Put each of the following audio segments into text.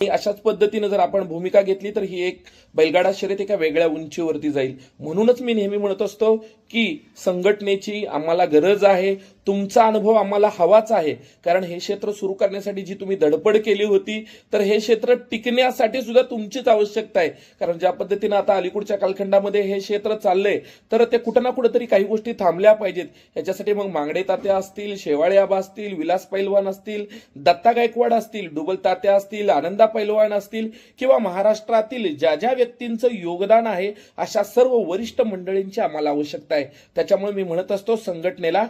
अशाच पद्धतीनं जर आपण भूमिका घेतली तर ही एक बैलगाडा शर्यत एका वेगळ्या उंचीवरती जाईल. म्हणूनच मी नेहमी म्हणत असतो की संघटनेची आम्हाला गरज आहे तुमचा अनुभव आम्हाला हवाच आहे. कारण हे क्षेत्र सुरू करण्यासाठी जी तुम्ही धडपड केली होती तर हे क्षेत्र टिकण्यासाठी सुद्धा तुमचीच आवश्यकता आहे. कारण ज्या पद्धतीनं आता अलीकडच्या कालखंडामध्ये हे क्षेत्र चाललंय तर ते कुठं ना कुठंतरी काही गोष्टी थांबल्या पाहिजेत. याच्यासाठी मग मांगडे तात्या असतील शेवाळे आबा असतील विलास पैलवान असतील दत्ता गायकवाड असतील डुबल तात्या असतील आनंदा पैलवान असतील किंवा महाराष्ट्रातील ज्या ज्या व्यक्तींचं योगदान आहे अशा सर्व वरिष्ठ मंडळींची आम्हाला आवश्यकता आहे. त्याच्यामुळे मी म्हणत असतो संघटनेला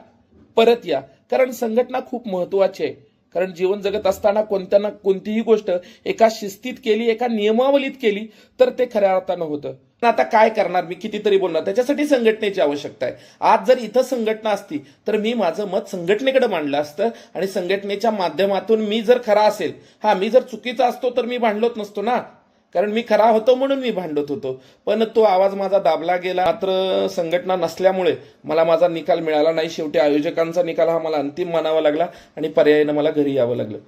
परत या. कारण संघटना खूप महत्वाची आहे. कारण जीवन जगत असताना कोणत्या ना कोणतीही गोष्ट एका शिस्तीत केली एका नियमावलीत केली तर ते खऱ्या अर्थानं होतं. आता काय करणार? मी कितीतरी बोलणार. त्याच्यासाठी संघटनेची आवश्यकता आहे. आज जर इथं संघटना असती तर मी माझं मत संघटनेकडे मांडलं असतं. आणि संघटनेच्या माध्यमातून मी जर खरा असेल हा मी जर चुकीचा असतो तर मी भांडलोच नसतो ना? कारण मी खरा होतो म्हणून मी भांडत होतो. पण तो आवाज माझा दाबला गेला. मात्र संघटना नसल्यामुळे मला माझा निकाल मिळाला नाही. शेवटी आयोजकांचा निकाल हा मला अंतिम मानावा लागला आणि पर्यायानं मला घरी यावं लागलं.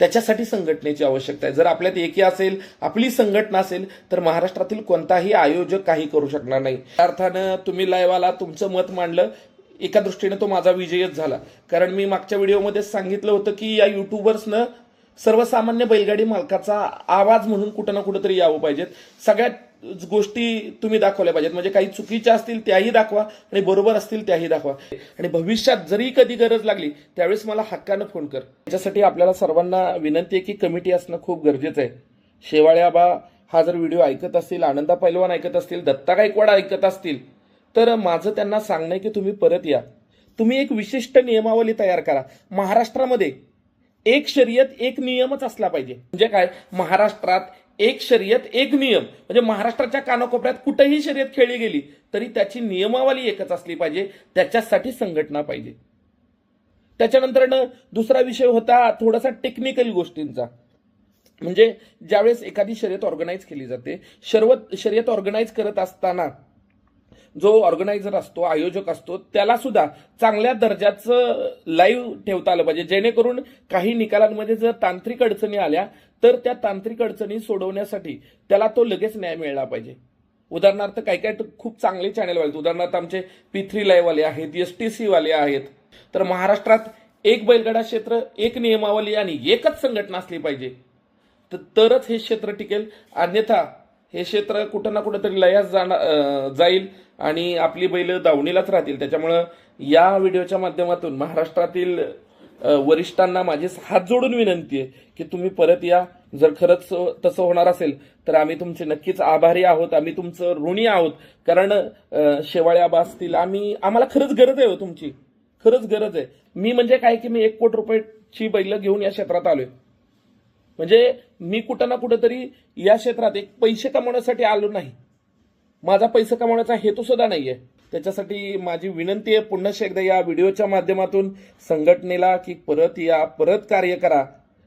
त्याच्यासाठी संघटनेची आवश्यकता आहे. जर आपल्यात एकी असेल आपली संघटना असेल तर महाराष्ट्रातील कोणताही आयोजक काही करू शकणार नाही. त्या अर्थानं तुम्ही लाईव्ह तुमचं मत मांडलं. एका दृष्टीने तो माझा विजयच झाला. कारण मी मागच्या व्हिडिओमध्ये सांगितलं होतं की या युट्यूबर्सनं सर्वसामान्य बैलगाडी मालकाचा आवाज म्हणून कुठं ना कुठं तरी यावं पाहिजेत. सगळ्यात गोष्टी तुम्ही दाखवल्या पाहिजेत. म्हणजे काही चुकीच्या असतील त्याही दाखवा आणि बरोबर असतील त्याही दाखवा. आणि भविष्यात जरी कधी गरज लागली त्यावेळेस मला हक्कानं फोन कर. त्याच्यासाठी आपल्याला सर्वांना विनंती आहे की कमिटी असणं खूप गरजेचं आहे. शेवाळ्याबा हा जर व्हिडिओ ऐकत असतील आनंदा पैलवान ऐकत असतील दत्ता गायकवाड ऐकत असतील तर माझं त्यांना सांगणं आहे की तुम्ही परत या. तुम्ही एक विशिष्ट नियमावली तयार करा. महाराष्ट्रामध्ये एक शर्यत एक नियमच असला पाहिजे. म्हणजे काय? महाराष्ट्रात एक शर्यत एक नियम. म्हणजे महाराष्ट्राच्या कानाकोपऱ्यात कुठेही शर्यत खेळली गेली तरी त्याची नियमावली एकच असली पाहिजे. त्याच्यासाठी संघटना पाहिजे. त्याच्यानंतर दुसरा विषय होता थोडासा टेक्निकल गोष्टींचा. म्हणजे ज्यावेळेस एखादी शर्यत ऑर्गनाईज केली जाते शर्वत शर्यत ऑर्गनाईज करत असताना जो ऑर्गनायझर असतो आयोजक असतो त्याला सुद्धा चांगल्या दर्जाचं लाईव्ह ठेवता आलं पाहिजे. जेणेकरून काही निकालांमध्ये जर तांत्रिक अडचणी आल्या तर त्या तांत्रिक अडचणी सोडवण्यासाठी त्याला तो लगेच न्याय मिळाला पाहिजे. उदाहरणार्थ काही काही खूप चांगले चॅनल वाले उदाहरणार्थ आमचे पी थ्री लाईव्हवाले आहेत एस टी सी वाले आहेत. तर महाराष्ट्रात एक बैलगाडा क्षेत्र एक नियमावली आणि एकच संघटना असली पाहिजे. तर तरच हे क्षेत्र टिकेल. अन्यथा हे क्षेत्र कुठं ना कुठं तरी लयास जाणार जाईल आणि आपली बैल दावणीलाच राहतील. त्याच्यामुळं या व्हिडिओच्या माध्यमातून महाराष्ट्रातील वरिष्ठांना माझी हात जोडून विनंती आहे की तुम्ही परत या. जर खरंच हो, तसं होणार असेल तर आम्ही तुमचे नक्कीच आभारी आहोत. आम्ही तुमचं ऋणी आहोत. कारण अ, शेवाळे आबा असतील आम्ही आम्हाला खरंच गरज आहे हो तुमची. खरंच गरज आहे. मी म्हणजे काय की मी एक कोटी रुपयाची बैल घेऊन या क्षेत्रात आलोय. म्हणजे मी कुठं ना कुठंतरी या क्षेत्रात एक पैसे कमवण्यासाठी आलो नाही. माझा पैसा कमवण्याचा हेतू सुद्धा आहे त्याच्यासाठी माझी विनंती आहे पुन्हा एकदा या व्हिडिओच्या माध्यमातून संघटनेला की परत या परत कार्य करा.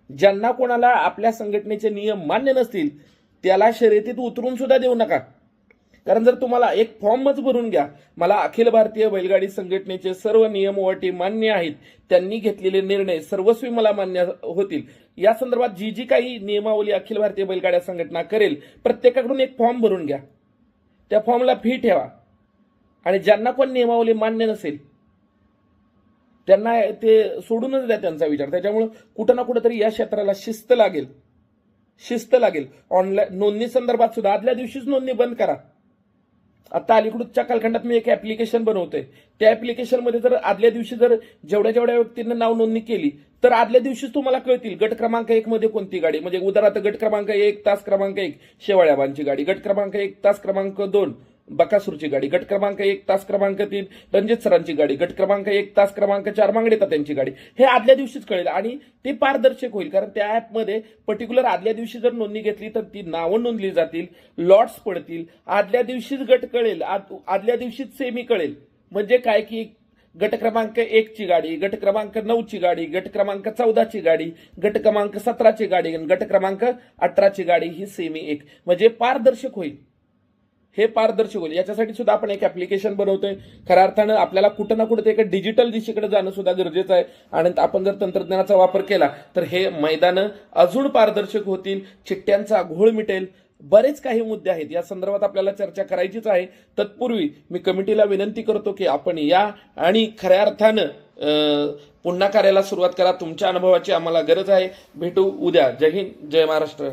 ज्यांना कोणाला आपल्या संघटनेचे नियम मान्य नसतील त्याला शर्यतीत उतरून सुद्धा देऊ नका. कारण जर तुम्हाला एक फॉर्मच भरून घ्या मला अखिल भारतीय बैलगाडी संघटनेचे सर्व नियम व अटी मान्य आहेत त्यांनी घेतलेले निर्णय सर्वस्वी मला मान्य होतील. या संदर्भात जी जी काही नियमावली अखिल भारतीय बैलगाड्या संघटना करेल प्रत्येकाकडून एक फॉर्म भरून घ्या. त्या फॉर्मला फी ठेवा. आणि ज्यांना पण नियमावली मान्य नसेल त्यांना ते सोडूनच द्या त्यांचा विचार. त्याच्यामुळं कुठं ना कुठंतरी या क्षेत्राला शिस्त लागेल. शिस्त लागेल. ऑनलाईन नोंदणी संदर्भात सुद्धा आदल्या दिवशीच नोंदणी बंद करा. आता अलीकडच्या कालखंडात मी एक ऍप्लिकेशन बनवतोय. त्या ऍप्लिकेशनमध्ये जर आदल्या दिवशी जर जेवढ्या जेवढ्या व्यक्तींना नाव नोंदणी केली तर आदल्या दिवशीच तुम्हाला कळतील गट क्रमांक एक मध्ये कोणती गाडी. म्हणजे उदाहरणार्थ गट क्रमांक एक तास क्रमांक एक शेवाळ्याबांची गाडी. गट क्रमांक एक तास क्रमांक दोन. बकासूरची गाडी गट क्रमांक एक तास क्रमांक तीन रणजित सरांची गाडी गट क्रमांक एक तास क्रमांक चार मांगडे त्यांची गाडी. हे आदल्या दिवशीच कळेल आणि ते पारदर्शक होईल कारण त्या ऍपमध्ये पर्टिक्युलर आदल्या दिवशी जर नोंदणी घेतली तर ती नावं नोंदली जातील लॉट्स पडतील. आदल्या दिवशीच गट कळेल आदल्या दिवशीच सेमी कळेल. म्हणजे काय की गट क्रमांक एकची गाडी गट क्रमांक नऊची गाडी गट क्रमांक चौदाची गाडी गट क्रमांक सतराची गाडी आणि गट क्रमांक अठराची गाडी ही सेमी एक. म्हणजे पारदर्शक होईल. हे पारदर्शक होईल. याच्यासाठी सुद्धा आपण एक ऍप्लिकेशन बनवतोय. खऱ्या अर्थानं आपल्याला कुठं ना कुठे एका डिजिटल दिशेकडे जाणं सुद्धा गरजेचं आहे. आणि आपण जर तंत्रज्ञानाचा वापर केला तर हे मैदानं अजून पारदर्शक होतील चिठ्ठ्यांचा घोळ मिटेल. बरेच काही मुद्दे आहेत. या संदर्भात आपल्याला चर्चा करायचीच आहे. तत्पूर्वी मी कमिटीला विनंती करतो की आपण या आणि खऱ्या अर्थानं पुन्हा कार्याला सुरुवात करा. तुमच्या अनुभवाची आम्हाला गरज आहे. भेटू उद्या. जय हिंद. जय महाराष्ट्र.